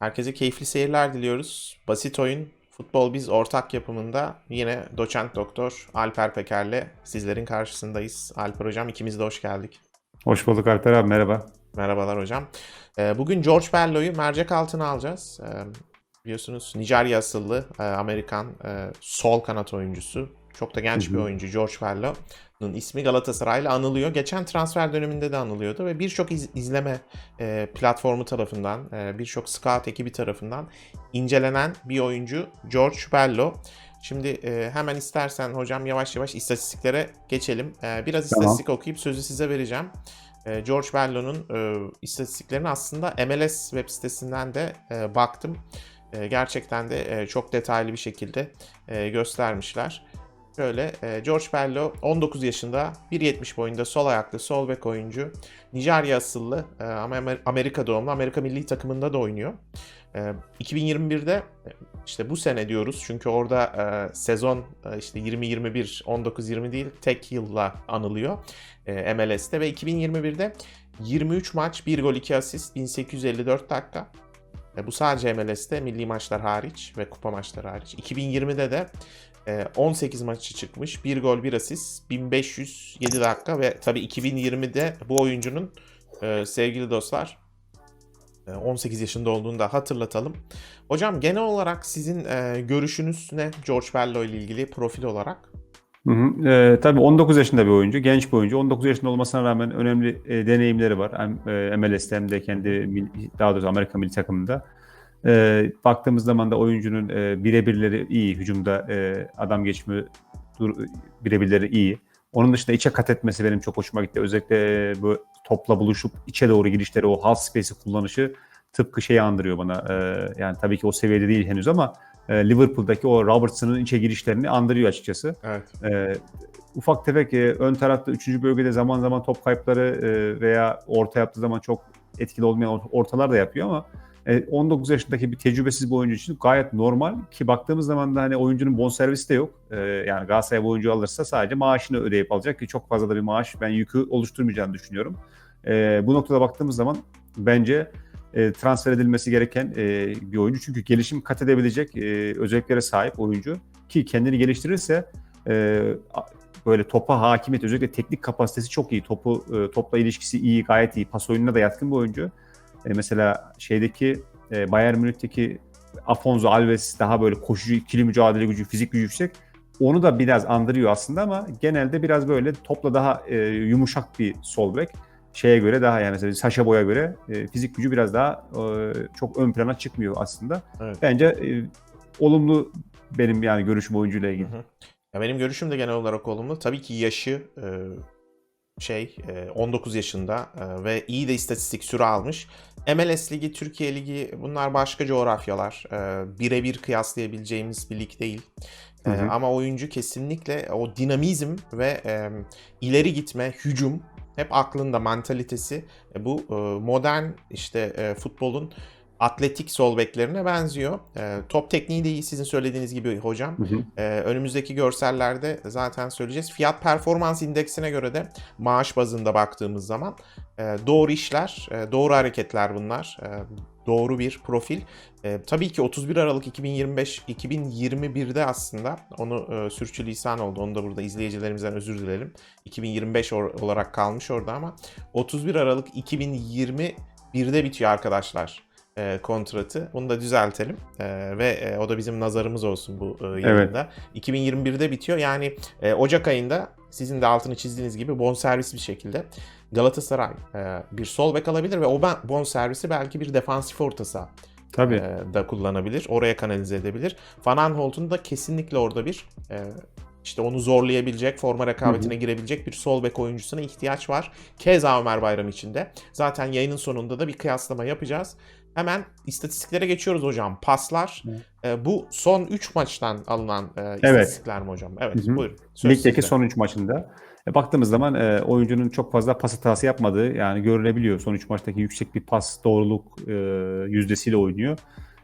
Herkese keyifli seyirler diliyoruz. Basit Oyun Futbol Biz ortak yapımında yine doçent doktor Alper Peker'le sizlerin karşısındayız. Alper hocam ikimiz de hoş geldik. Hoş bulduk Alper abi merhaba. Merhabalar hocam. Ee, Bugün George Bello'yu mercek altına alacağız. Ee, Biliyorsunuz Nijerya asıllı e, Amerikan e, sol kanat oyuncusu. Çok da genç bir oyuncu George Bello'nun ismi Galatasaray'la anılıyor. Geçen transfer döneminde de anılıyordu ve birçok iz- izleme e, platformu tarafından, e, birçok scout ekibi tarafından incelenen bir oyuncu George Bello. Şimdi e, hemen istersen hocam yavaş yavaş istatistiklere geçelim. E, biraz Tamam. istatistik okuyup sözü size vereceğim. E, George Bello'nun e, istatistiklerini aslında MLS web sitesinden de e, baktım. E, gerçekten de e, çok detaylı bir şekilde e, göstermişler. Şöyle e, George Bello 19 yaşında 1.70 boyunda sol ayaklı sol bek oyuncu. Nijerya asıllı e, ama Amer- Amerika doğumlu Amerika milli takımında da oynuyor. E, 2021'de e, işte bu sene diyoruz çünkü orada e, sezon e, işte 2021 19-20 değil tek yılla anılıyor e, MLS'te ve 2021'de 23 maç 1 gol 2 asist 1854 dakika. E, bu sadece MLS'te milli maçlar hariç ve kupa maçları hariç. 2020'de de 18 maçı çıkmış. 1 gol 1 asist 1507 dakika ve tabii 2020'de bu oyuncunun e, sevgili dostlar e, 18 yaşında olduğunu da hatırlatalım. Hocam genel olarak sizin e, görüşünüz ne George Bello ile ilgili profil olarak? Hı hı. Ee, tabii 19 yaşında bir oyuncu, genç bir oyuncu. 19 yaşında olmasına rağmen önemli e, deneyimleri var. Hem e, MLS'te hem de kendi daha doğrusu Amerika milli takımında. Ee, baktığımız zaman da oyuncunun e, birebirleri iyi, hücumda e, adam geçme birebirleri iyi. Onun dışında içe kat etmesi benim çok hoşuma gitti. Özellikle e, bu topla buluşup içe doğru girişleri, o half space'i kullanışı tıpkı şeyi andırıyor bana. Ee, yani tabii ki o seviyede değil henüz ama e, Liverpool'daki o Robertson'ın içe girişlerini andırıyor açıkçası. Evet. Ee, ufak tefek e, ön tarafta 3. bölgede zaman zaman top kayıpları e, veya orta yaptığı zaman çok etkili olmayan or- ortalar da yapıyor ama e, 19 yaşındaki bir tecrübesiz bir oyuncu için gayet normal ki baktığımız zaman da hani oyuncunun bonservisi de yok. E, yani Galatasaray oyuncu alırsa sadece maaşını ödeyip alacak ki çok fazla da bir maaş ben yükü oluşturmayacağını düşünüyorum. E, bu noktada baktığımız zaman bence e, transfer edilmesi gereken e, bir oyuncu çünkü gelişim kat edebilecek e, özelliklere sahip oyuncu ki kendini geliştirirse e, böyle topa hakimiyet özellikle teknik kapasitesi çok iyi. Topu e, topla ilişkisi iyi, gayet iyi. Pas oyununa da yatkın bir oyuncu. E, mesela şeydeki e, Bayern Münih'teki Afonso Alves daha böyle koşucu, ikili mücadele gücü, fizik gücü yüksek. Onu da biraz andırıyor aslında ama genelde biraz böyle topla daha e, yumuşak bir sol bek. Şeye göre daha yani mesela Sasha Boy'a göre e, fizik gücü biraz daha e, çok ön plana çıkmıyor aslında. Evet. Bence e, olumlu benim yani görüşüm oyuncuyla ilgili. Hı hı. Ya benim görüşüm de genel olarak olumlu. Tabii ki yaşı e, şey e, 19 yaşında e, ve iyi de istatistik süre almış. MLS Ligi, Türkiye Ligi bunlar başka coğrafyalar. E, Birebir kıyaslayabileceğimiz bir lig değil. E, Hı hı. ama oyuncu kesinlikle o dinamizm ve e, ileri gitme, hücum hep aklında mantalitesi e, bu e, modern işte e, futbolun atletik sol beklerine benziyor. E, top tekniği de iyi sizin söylediğiniz gibi hocam. Hı hı. Ee, önümüzdeki görsellerde zaten söyleyeceğiz. Fiyat performans indeksine göre de maaş bazında baktığımız zaman e, doğru işler, e, doğru hareketler bunlar. E, doğru bir profil. E, tabii ki 31 Aralık 2025 2021'de aslında onu e, sürçülisan oldu. Onu da burada izleyicilerimizden özür dilerim. 2025 or- olarak kalmış orada ama 31 Aralık 2021'de bitiyor arkadaşlar e, kontratı. Bunu da düzeltelim. E, ve e, o da bizim nazarımız olsun bu e, yayında. 2021'de bitiyor. Yani e, Ocak ayında sizin de altını çizdiğiniz gibi bonservis bir şekilde Galatasaray e, bir sol bek alabilir ve o ben- bonservisi belki bir defansif orta saha Tabii. e, da kullanabilir. Oraya kanalize edebilir. Van Aanholt'un da kesinlikle orada bir e, işte onu zorlayabilecek, forma rekabetine girebilecek bir sol bek oyuncusuna ihtiyaç var. Keza Ömer Bayram için de. Zaten yayının sonunda da bir kıyaslama yapacağız. Hemen istatistiklere geçiyoruz hocam. Paslar. e, bu son 3 maçtan alınan e, istatistikler mi hocam? Evet, Hı hı. buyurun. Söz Ligdeki son 3 maçında. E, baktığımız zaman e, oyuncunun çok fazla pas hatası yapmadığı yani görülebiliyor. Son 3 maçtaki yüksek bir pas doğruluk e, yüzdesiyle oynuyor.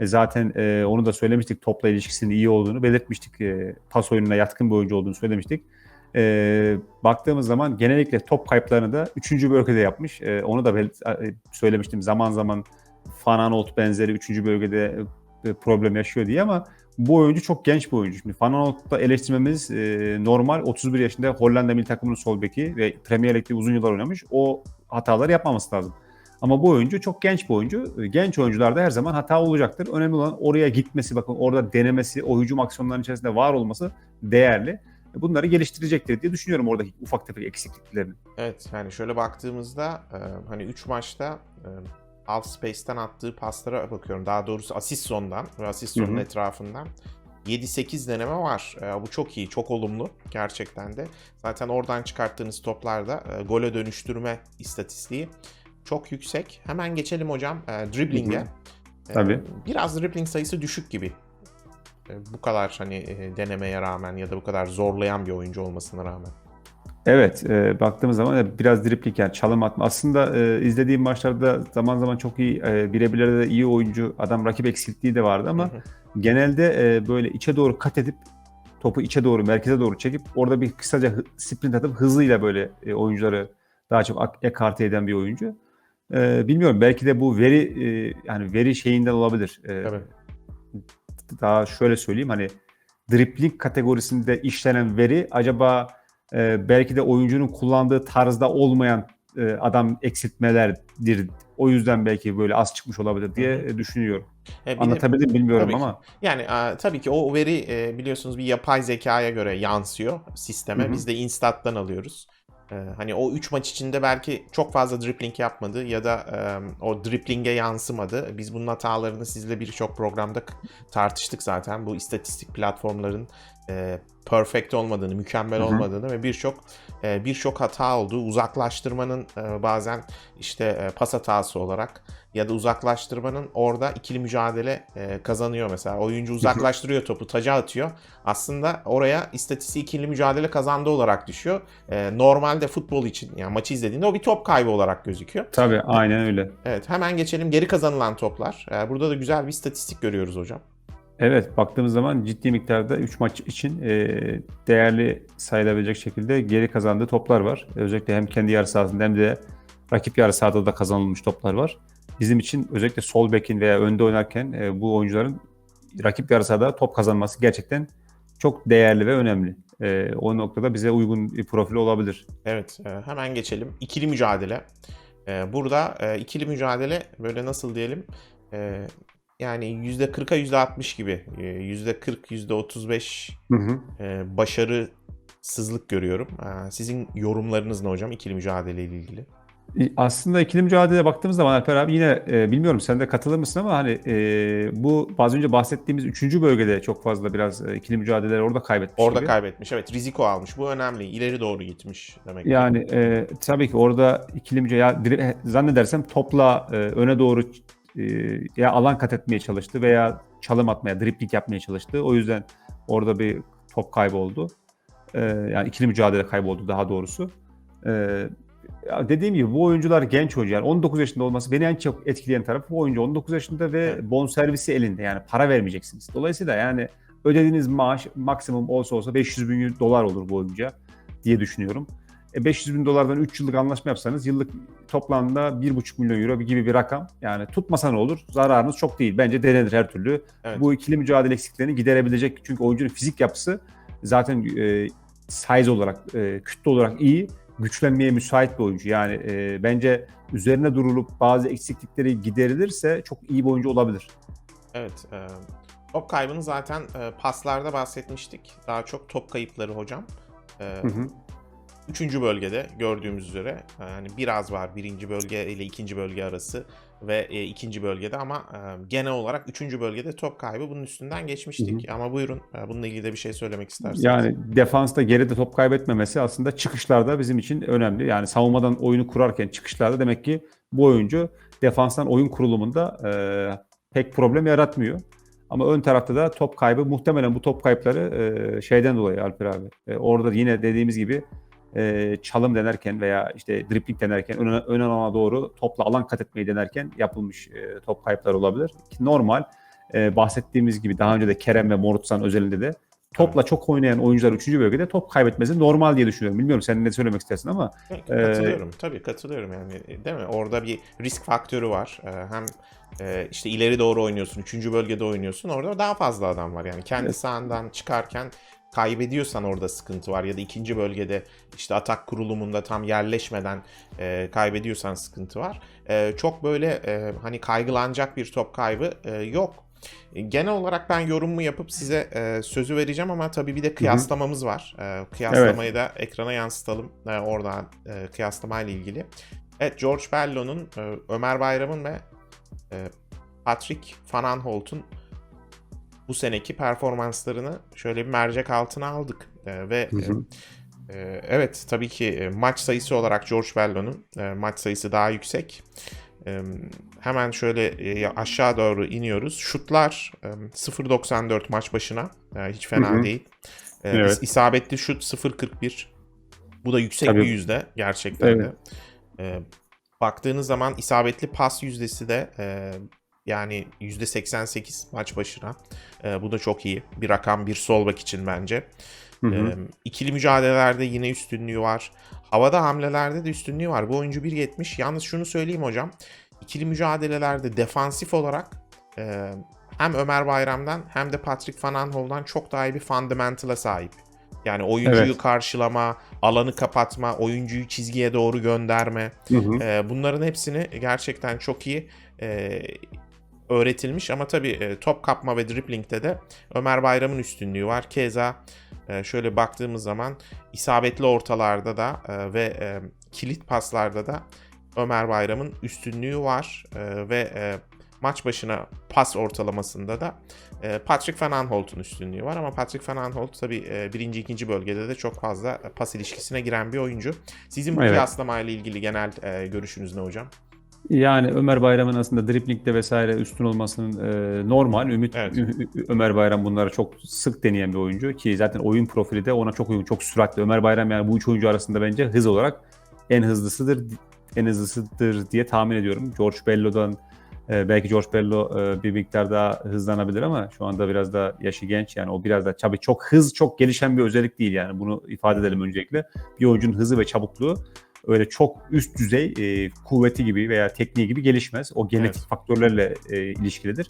E, zaten e, onu da söylemiştik topla ilişkisinin iyi olduğunu belirtmiştik. E, pas oyununa yatkın bir oyuncu olduğunu söylemiştik. E, baktığımız zaman genellikle top kayıplarını da 3. bölgede yapmış. E, onu da bel- e, söylemiştim zaman zaman Fananot benzeri 3. bölgede e, problem yaşıyor diye ama bu oyuncu çok genç bir oyuncu. Şimdi Fananot'ta eleştirmemiz e, normal. 31 yaşında Hollanda milli takımının sol beki ve Premier Lig'de uzun yıllar oynamış. O hataları yapmaması lazım. Ama bu oyuncu çok genç bir oyuncu. E, Genç oyuncularda her zaman hata olacaktır. Önemli olan oraya gitmesi, bakın orada denemesi, o hücum aksiyonlarının içerisinde var olması değerli. E, Bunları geliştirecektir diye düşünüyorum oradaki ufak tefek eksikliklerini. Evet yani şöyle baktığımızda hani 3 maçta half space'ten attığı paslara bakıyorum. Daha doğrusu asist zondan ve asist zonun etrafından 7-8 deneme var. E, bu çok iyi, çok olumlu gerçekten de. Zaten oradan çıkarttığınız toplarda e, gole dönüştürme istatistiği çok yüksek. Hemen geçelim hocam e, hı. E, Tabii. biraz dribbling sayısı düşük gibi. E, bu kadar hani e, denemeye rağmen ya da bu kadar zorlayan bir oyuncu olmasına rağmen. Evet, e, baktığımız zaman da biraz dripling yani çalım atma. Aslında e, izlediğim maçlarda zaman zaman çok iyi, e, birebirlerde de iyi oyuncu, adam rakip eksikliği de vardı ama genelde e, böyle içe doğru kat edip topu içe doğru, merkeze doğru çekip orada bir kısaca sprint atıp hızıyla böyle e, oyuncuları daha çok ekarte eden bir oyuncu. E, bilmiyorum belki de bu veri e, yani veri şeyinden olabilir. E, Tabii. daha şöyle söyleyeyim hani dripling kategorisinde işlenen veri acaba e, belki de oyuncunun kullandığı tarzda olmayan e, adam eksiltmelerdir. O yüzden belki böyle az çıkmış olabilir diye düşünüyorum. E, bir Anlatabildim mi bilmiyorum Tabii ki. ama. Yani e, tabii ki o veri e, biliyorsunuz bir yapay zekaya göre yansıyor sisteme. Hı hı. Biz de Instat'tan alıyoruz. E, hani o 3 maç içinde belki çok fazla dribbling yapmadı ya da e, o dribbling'e yansımadı. Biz bunun hatalarını sizle birçok programda tartıştık zaten. Bu istatistik platformların e, perfect olmadığını, mükemmel Hı hı. olmadığını ve birçok e, birçok hata olduğu, uzaklaştırmanın e, bazen işte e, pas hatası olarak ya da uzaklaştırmanın orada ikili mücadele e, kazanıyor mesela. Oyuncu uzaklaştırıyor topu, taca atıyor. Aslında oraya istatistiği ikili mücadele kazandı olarak düşüyor. E, normalde futbol için yani maçı izlediğinde o bir top kaybı olarak gözüküyor. Tabii aynen öyle. Evet hemen geçelim geri kazanılan toplar. E, burada da güzel bir istatistik görüyoruz hocam. Evet baktığımız zaman ciddi miktarda 3 maç için e, değerli sayılabilecek şekilde geri kazandığı toplar var. Özellikle hem kendi yarı sahasında hem de rakip yarı sahada da kazanılmış toplar var. Bizim için özellikle sol bekin veya önde oynarken e, bu oyuncuların rakip yarı sahada top kazanması gerçekten çok değerli ve önemli. E, o noktada bize uygun bir profil olabilir. Evet e, hemen geçelim. İkili mücadele. E, burada e, ikili mücadele böyle nasıl diyelim e, yani %40'a %60 gibi e, %40 %35 Hı hı. e, başarısızlık görüyorum. E, sizin yorumlarınız ne hocam ikili mücadele ile ilgili? E, Aslında ikili mücadeleye baktığımız zaman Alper abi yine e, bilmiyorum sen de katılır mısın ama hani e, bu az önce bahsettiğimiz üçüncü bölgede çok fazla biraz e, ikili mücadeleler orada kaybetmiş Orada gibi. kaybetmiş. Evet Riziko almış. Bu önemli. İleri doğru gitmiş demek. Yani e, tabii ki orada ikili mücadele ya, dire- zannedersem topla e, öne doğru e, ya alan kat etmeye çalıştı veya çalım atmaya, dripling yapmaya çalıştı. O yüzden orada bir top kaybı oldu. E, yani ikili mücadele kayboldu daha doğrusu. E, ya dediğim gibi bu oyuncular genç oyuncu. Yani 19 yaşında olması beni en çok etkileyen tarafı bu oyuncu 19 yaşında ve Evet. bonservisi elinde. Yani para vermeyeceksiniz. Dolayısıyla yani ödediğiniz maaş maksimum olsa olsa 500 bin dolar olur bu oyuncuya diye düşünüyorum. E 500 bin dolardan 3 yıllık anlaşma yapsanız yıllık toplamda 1,5 milyon euro gibi bir rakam. Yani tutmasa ne olur? Zararınız çok değil. Bence denenir her türlü. Evet. Bu ikili mücadele eksiklerini giderebilecek. Çünkü oyuncunun fizik yapısı zaten e, size olarak, e, kütle olarak iyi. Güçlenmeye müsait bir oyuncu. Yani e, bence üzerine durulup bazı eksiklikleri giderilirse çok iyi bir oyuncu olabilir. Evet. E, top kaybını zaten e, paslarda bahsetmiştik. Daha çok top kayıpları hocam. E, Hı hı. Üçüncü bölgede gördüğümüz üzere yani biraz var birinci bölge ile ikinci bölge arası ve e, ikinci bölgede ama e, genel olarak üçüncü bölgede top kaybı bunun üstünden geçmiştik. Ama buyurun e, bununla ilgili de bir şey söylemek isterseniz. Yani defansta geride top kaybetmemesi aslında çıkışlarda bizim için önemli. Yani savunmadan oyunu kurarken çıkışlarda demek ki bu oyuncu defanstan oyun kurulumunda e, pek problem yaratmıyor. Ama ön tarafta da top kaybı muhtemelen bu top kayıpları e, şeyden dolayı Alper abi. E, orada yine dediğimiz gibi e, çalım denerken veya işte dripling denerken ön, ön alana doğru topla alan kat etmeyi denerken yapılmış e, top kayıpları olabilir. Normal e, bahsettiğimiz gibi daha önce de Kerem ve Morutsan özelinde de topla çok oynayan oyuncular 3. bölgede top kaybetmesi normal diye düşünüyorum. Bilmiyorum sen ne söylemek istersin ama Katılıyorum. Tabii katılıyorum yani değil mi? Orada bir risk faktörü var. Ee, Hem e, işte ileri doğru oynuyorsun, üçüncü bölgede oynuyorsun. Orada daha fazla adam var. Yani kendi Evet. sahandan çıkarken kaybediyorsan orada sıkıntı var. Ya da ikinci bölgede işte atak kurulumunda tam yerleşmeden e, kaybediyorsan sıkıntı var. E, çok böyle e, hani kaygılanacak bir top kaybı e, yok. E, Genel olarak ben yorumumu yapıp size e, sözü vereceğim ama tabii bir de kıyaslamamız var. E, kıyaslamayı da ekrana yansıtalım e, oradan e, kıyaslamayla ilgili. Evet George Bello'nun, e, Ömer Bayram'ın ve e, Patrick Van Aanholt'un bu seneki performanslarını şöyle bir mercek altına aldık. E, ve Hı hı. e, e, evet tabii ki e, maç sayısı olarak George Bello'nun e, maç sayısı daha yüksek. E, hemen şöyle e, aşağı doğru iniyoruz. Şutlar e, 0.94 maç başına. E, hiç fena Hı hı. değil. E, Evet. is- isabetli şut 0.41. Bu da yüksek Tabii. bir yüzde gerçekten Evet. de. E, baktığınız zaman isabetli pas yüzdesi de e, yani %88 maç başına. E, bu da çok iyi. Bir rakam bir sol bek için bence. Hı hı. E, ikili mücadelelerde yine üstünlüğü var. Havada hamlelerde de üstünlüğü var. Bu oyuncu 1.70. Yalnız şunu söyleyeyim hocam. İkili mücadelelerde defansif olarak e, hem Ömer Bayram'dan hem de Patrick Van Aanholt'dan çok daha iyi bir fundamental'a sahip. Yani oyuncuyu Evet. karşılama, alanı kapatma, oyuncuyu çizgiye doğru gönderme. Hı hı. Ee, bunların hepsini gerçekten çok iyi e, öğretilmiş ama tabii e, top kapma ve driplingde de Ömer Bayram'ın üstünlüğü var. Keza e, şöyle baktığımız zaman isabetli ortalarda da e, ve e, kilit paslarda da Ömer Bayram'ın üstünlüğü var E, ve e, maç başına pas ortalamasında da e, Patrick Van Aanholt'un üstünlüğü var ama Patrick Van Aanholt tabii e, birinci ikinci bölgede de çok fazla pas ilişkisine giren bir oyuncu. Sizin bu Evet. kıyaslamayla ilgili genel e, görüşünüz ne hocam? Yani Ömer Bayram'ın aslında driplingde vesaire üstün olmasının e, normal. Ümit Evet. Ömer Bayram bunları çok sık deneyen bir oyuncu ki zaten oyun profili de ona çok uygun, çok süratli. Ömer Bayram yani bu üç oyuncu arasında bence hız olarak en hızlısıdır, en hızlısıdır diye tahmin ediyorum. George Bello'dan e, belki George Bello e, bir miktar daha hızlanabilir ama şu anda biraz da yaşı genç yani o biraz da tabii çok hız çok gelişen bir özellik değil yani bunu ifade edelim öncelikle. Bir oyuncunun hızı ve çabukluğu öyle çok üst düzey e, kuvveti gibi veya tekniği gibi gelişmez. O genetik Evet. faktörlerle e, ilişkilidir.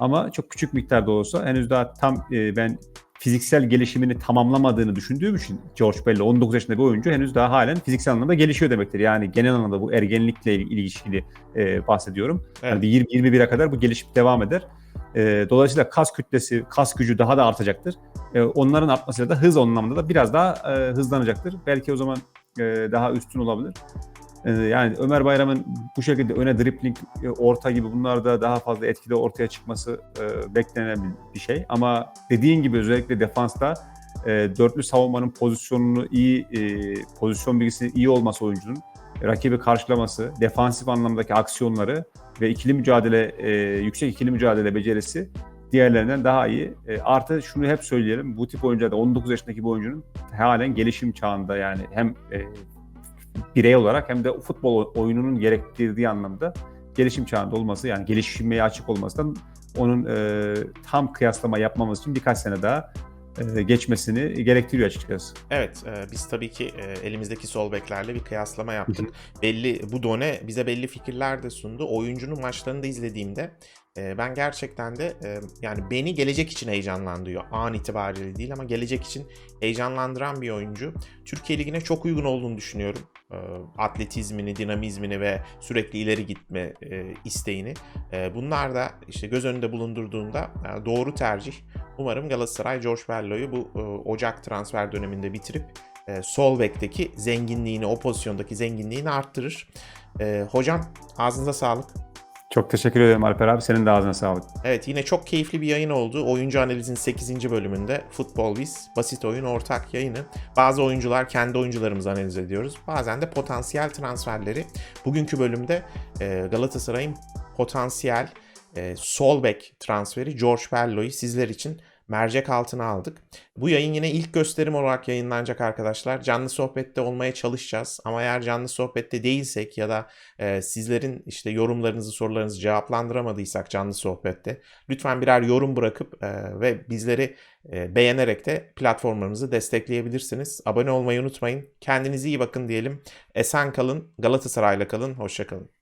Ama çok küçük miktarda olsa henüz daha tam e, ben fiziksel gelişimini tamamlamadığını düşündüğüm için George Bello 19 yaşında bir oyuncu henüz daha halen fiziksel anlamda gelişiyor demektir. Yani genel anlamda bu ergenlikle il- ilişkili e, bahsediyorum. Evet. Yani bir 20 21'e kadar bu gelişip devam eder. E, dolayısıyla kas kütlesi, kas gücü daha da artacaktır. E, onların artmasıyla da hız anlamında da biraz daha e, hızlanacaktır. Belki o zaman e, daha üstün olabilir. E, yani Ömer Bayram'ın bu şekilde öne dribbling, e, orta gibi bunlarda daha fazla etkili ortaya çıkması beklenen bir- şey. Ama dediğin gibi özellikle defansta dörtlü savunmanın pozisyonunu iyi, pozisyon bilgisinin iyi olması oyuncunun, rakibi karşılaması, defansif anlamdaki aksiyonları ve ikili mücadele, e, yüksek ikili mücadele becerisi diğerlerinden daha iyi. E, artı şunu hep söyleyelim, bu tip oyuncularda 19 yaşındaki bir oyuncunun halen gelişim çağında yani hem e, birey olarak hem de futbol oyununun gerektirdiği anlamda gelişim çağında olması yani gelişmeye açık olmasından onun e, tam kıyaslama yapmamız için birkaç sene daha geçmesini gerektiriyor açıkçası. Evet, e, biz tabii ki e, elimizdeki sol beklerle bir kıyaslama yaptık. belli bu done bize belli fikirler de sundu. Oyuncunun maçlarını da izlediğimde e, ben gerçekten de e, yani beni gelecek için heyecanlandırıyor. An itibariyle değil ama gelecek için heyecanlandıran bir oyuncu. Türkiye Ligi'ne çok uygun olduğunu düşünüyorum. E, atletizmini, dinamizmini ve sürekli ileri gitme e, isteğini. E, bunlar da işte göz önünde bulundurduğunda doğru tercih. Umarım Galatasaray George Bello'yu bu Ocak transfer döneminde bitirip sol bekteki zenginliğini, o pozisyondaki zenginliğini arttırır. Hocam ağzınıza sağlık. Çok teşekkür ederim Alper abi. Senin de ağzına sağlık. Evet yine çok keyifli bir yayın oldu. Oyuncu Analiz'in 8. bölümünde Futbol Biz, Basit Oyun ortak yayını. Bazı oyuncular kendi oyuncularımızı analiz ediyoruz. Bazen de potansiyel transferleri. Bugünkü bölümde e, Galatasaray'ın potansiyel e, sol bek transferi George Bello'yu sizler için mercek altına aldık. Bu yayın yine ilk gösterim olarak yayınlanacak arkadaşlar. Canlı sohbette olmaya çalışacağız. Ama eğer canlı sohbette değilsek ya da e, sizlerin işte yorumlarınızı, sorularınızı cevaplandıramadıysak canlı sohbette lütfen birer yorum bırakıp e, ve bizleri e, beğenerek de platformlarımızı destekleyebilirsiniz. Abone olmayı unutmayın. Kendinize iyi bakın diyelim. Esen kalın, Galatasaray'la kalın, hoşça kalın.